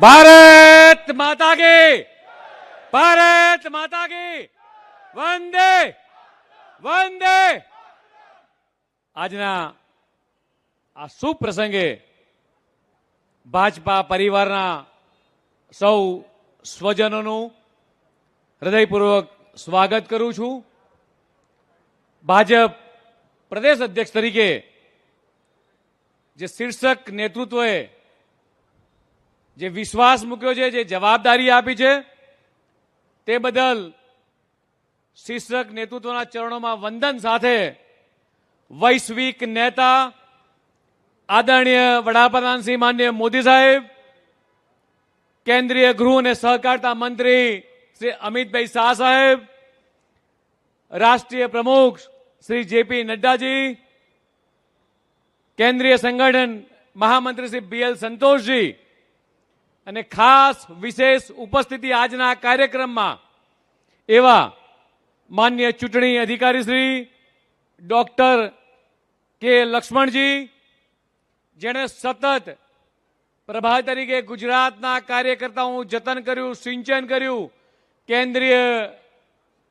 ભારત માતા કી. ભારત માતા કી. વંદે. વંદે. આજના આ શુભ પ્રસંગે ભાજપા પરિવારના સૌ સ્વજનોનું હૃદયપૂર્વક સ્વાગત કરું છું. ભાજપ પ્રદેશ અધ્યક્ષ તરીકે જે શીર્ષક નેતૃત્વએ જે વિશ્વાસ મૂક્યો છે, જે જવાબદારી આપી છે, તે બદલ શીર્ષક નેતૃત્વના ચરણોમાં વંદન સાથે વૈશ્વિક નેતા આદરણીય વડાપ્રધાન શ્રી માન્ય મોદી સાહેબ, કેન્દ્રીય ગૃહ અને સહકારતા મંત્રી શ્રી અમિતભાઈ શાહ સાહેબ, રાષ્ટ્રીય પ્રમુખ શ્રી જેપી નડ્ડાજી, કેન્દ્રીય સંગઠન મહામંત્રી શ્રી બી એલ સંતોષજી અને ખાસ વિશેષ ઉપસ્થિતિ આજના કાર્યક્રમમાં એવા માન્ય ચૂંટણી અધિકારી શ્રી ડોક્ટર કે લક્ષ્મણજી, જેણે સતત પ્રભારી તરીકે ગુજરાતના કાર્યકર્તાઓનું જતન કર્યું, સિંચન કર્યું, કેન્દ્રીય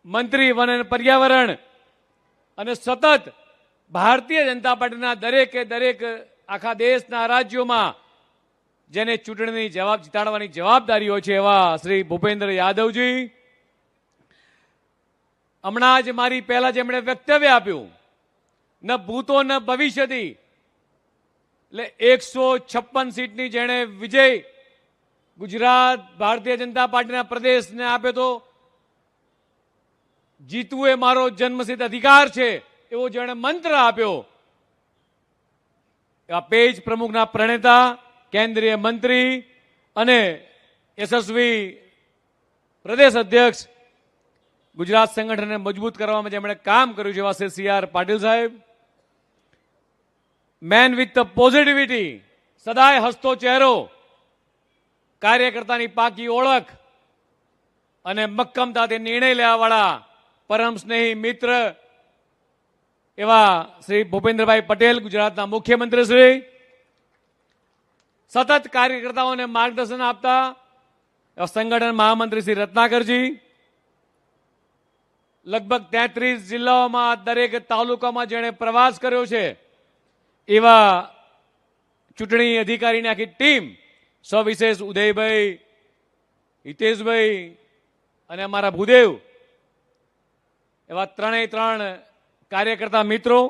મંત્રી વન પર્યાવરણ અને સતત ભારતીય જનતા પાર્ટીના દરેકે દરેક આખા દેશના રાજ્યોમાં જેને ચૂંટણીની જવાબ જીતાડવાની જવાબદારીઓ છે એવા શ્રી ભૂપેન્દ્ર યાદવજી. હમણાં જ મારી પહેલા જેમણે વક્તવ્ય આપ્યું. ન ભૂતો ન ભવિષ્યથી એટલે એકસો છપ્પન સીટની જેણે વિજય ગુજરાત ભારતીય જનતા પાર્ટીના પ્રદેશને આપ્યો તો જીતવું એ મારો જન્મસિદ્ધ અધિકાર છે એવો જેણે મંત્ર આપ્યો. એવા પેજ પ્રમુખના પ્રણેતા કેન્દ્રીય મંત્રી અને યશસ્વી પ્રદેશ અધ્યક્ષ ગુજરાત સંગઠનને મજબૂત કરવામાં જેમણે કામ કર્યું છે, એવા શ્રી સી આર પાટીલ સાહેબ. મેન વિથ ધ પોઝિટિવિટી સદાય હસતો ચહેરો, કાર્યકર્તાની પાકી ઓળખ અને મક્કમતાથી નિર્ણય લેવાવાળા પરમ સ્નેહી મિત્ર એવા શ્રી ભૂપેન્દ્રભાઈ પટેલ, ગુજરાતના મુખ્યમંત્રી શ્રી સતત કાર્યકર્તાઓને માર્ગદર્શન આપતા સંગઠન મહામંત્રી શ્રી રત્નાકરજી, લગભગ તેત્રીસ જિલ્લાઓમાં દરેક તાલુકામાં જેણે પ્રવાસ કર્યો છે, એવા ચૂંટણી અધિકારીની આખી ટીમ, સવિશેષ ઉદયભાઈ, હિતેશભાઈ અને અમારા ભૂદેવ, એવા ત્રણેય ત્રણ કાર્યકર્તા મિત્રો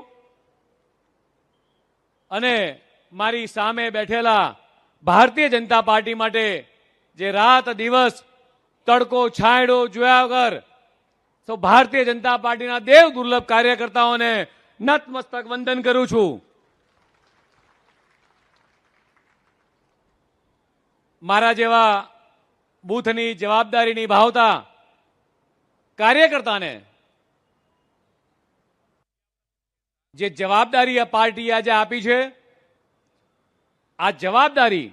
અને મારી સામે બેઠેલા ભારતીય જનતા પાર્ટી માટે જે રાત દિવસ તડકો છાંયડો જોયા વગર તો ભારતીય જનતા પાર્ટીના દેવ દુર્લભ કાર્યકર્તાઓને નતમસ્તક વંદન કરું છું. મારા જેવા બૂથની જવાબદારી નિભાવતા કાર્યકર્તાને જે જવાબદારી આ પાર્ટી આજે આપી છે આ જવાબદારી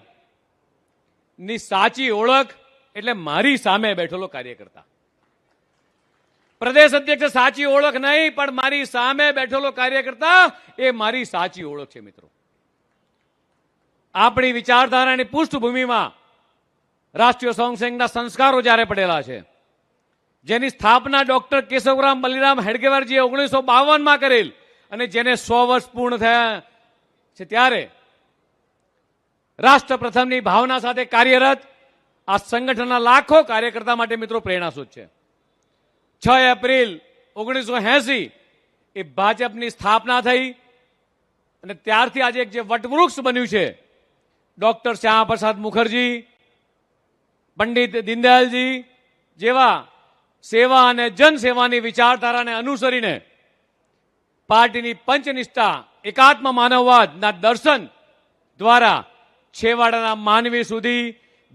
ની સાચી ઓળખ એટલે મારી સામે બેઠેલો કાર્યકર્તા. પ્રદેશ અધ્યક્ષ સાચી ઓળખ નહીં, પણ મારી સામે બેઠેલો કાર્યકર્તા એ મારી સાચી ઓળખ છે, મિત્રો. આપણી વિચારધારાની પૃષ્ઠભૂમિમાં રાષ્ટ્રીય સ્વયંસેવકના સંસ્કારો જ્યારે પડેલા છે, જેની સ્થાપના ડોક્ટર કેશવરામ બલિરામ હેડગેવારજીએ ઓગણીસો બાવનમાં કરેલ અને જેને સો વર્ષ પૂર્ણ થયા છે ત્યારે રાષ્ટ્ર પ્રથમની ભાવના સાથે કાર્યરત આ સંગઠનના લાખો કાર્યકર્તા માટે મિત્રો પ્રેરણાસ્રોત છે. છ એપ્રિલ ઓગણીસો એસી એ ભાજપની સ્થાપના થઈ અને ત્યારથી આજે એક જે વટવૃક્ષ બન્યું છે, ડોક્ટર શ્યામાપ્રસાદ મુખર્જી, પંડિત દીનદયાલજી જેવા સેવા અને જનસેવાની વિચારધારાને અનુસરીને પાર્ટીની પંચનિષ્ઠા, એકાત્મ માનવવાદના દર્શન દ્વારા છેવાડાના માનવી સુધી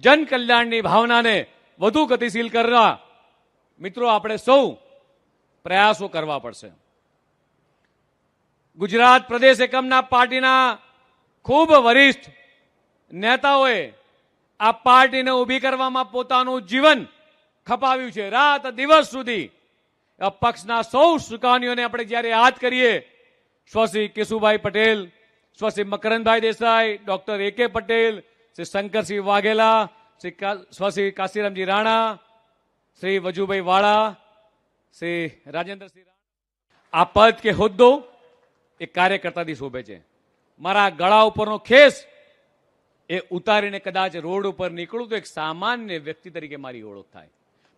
જનકલ્યાણની ભાવનાને વધુ ગતિશીલ કરવા મિત્રો આપણે સૌ પ્રયાસો કરવા પડશે. ગુજરાત પ્રદેશ એકમના પાર્ટીના ખૂબ વરિષ્ઠ નેતાઓએ આ પાર્ટીને ઊભી કરવામાં પોતાનું જીવન ખપાવ્યું છે. રાત દિવસ સુધી પક્ષના સૌ સુકાનીઓને આપણે જ્યારે યાદ કરીએ સ્વશ્રી Keshubhai Patel સ્વશ્રી Makarandbhai Desai doctor A K Patel Shri Shankarsinh Vaghela Shri સ્વશ્રી કાશીરામજી Rana Shri Vajubhai વાળા શ્રી રાજેન્દ્રસિંહ આ પદ કે હોદ્દો એ કાર્યકર્તાથી શોભે છે. મારા ગળા ઉપરનો ખેસ એ ઉતારીને કદાચ રોડ ઉપર નીકળું તો એક સામાન્ય વ્યક્તિ તરીકે મારી ઓળખ થાય.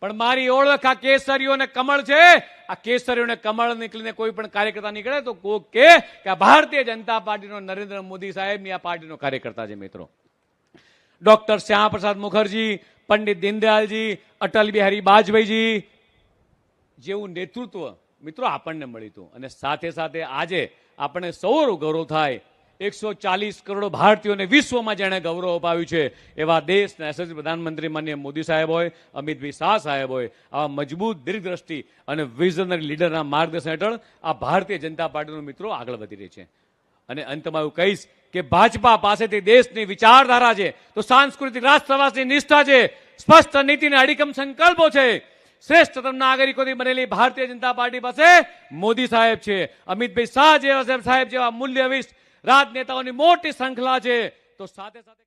પણ મારી ઓળખ આ કેસરીઓ અને કમળ છે. આ કેસરીઓ અને કમળ નીકળીને કોઈ પણ કાર્યકર્તા નીકળે તો કોક કે આ ભારતીય જનતા પાર્ટીનો નરેન્દ્ર મોદી સાહેબની આ પાર્ટીનો કાર્યકર્તા છે મિત્રો. ડોક્ટર શ્યામપ્રસાદ મુખર્જી, પંડિત દીનદયાલજી, અટલ બિહારી વાજપેયીજી જેવું નેતૃત્વ મિત્રો આપણને મળ્યું હતું. અને સાથે સાથે આજે આપણને સૌનું ગૌરવ થાય એકસો ચાલીસ કરોડ ભારતીયોને વિશ્વમાં જેણે ગૌરવ અપાવ્યું છે, એવા દેશના યશસ્વી પ્રધાનમંત્રી માન્ય મોદી સાહેબ હોય અમિતભાઈ શાહ સાહેબ હોય, આવા મજબૂત દીર્ઘદ્રષ્ટિ અને વિઝનરી લીડરના માર્ગદર્શન હેઠળ આ ભારતીય જનતા પાર્ટીનો મિત્રો આગળ વધી રહી છે. અને અંતમાં એવું કહીશ કે ભાજપા પાસેથી દેશની વિચારધારા છે, તો સાંસ્કૃતિક રાષ્ટ્રવાસની નિષ્ઠા છે, સ્પષ્ટ નીતિને અડીકમ સંકલ્પો છે. શ્રેષ્ઠતમ નાગરિકોથી બનેલી ભારતીય જનતા પાર્ટી પાસે મોદી સાહેબ છે અમિતભાઈ શાહ જેવા સાહેબ જેવા મૂલ્યવિષ્ટ રાજનેતાઓની મોટી શ્રૃંખલા છે. તો સાથે સાથે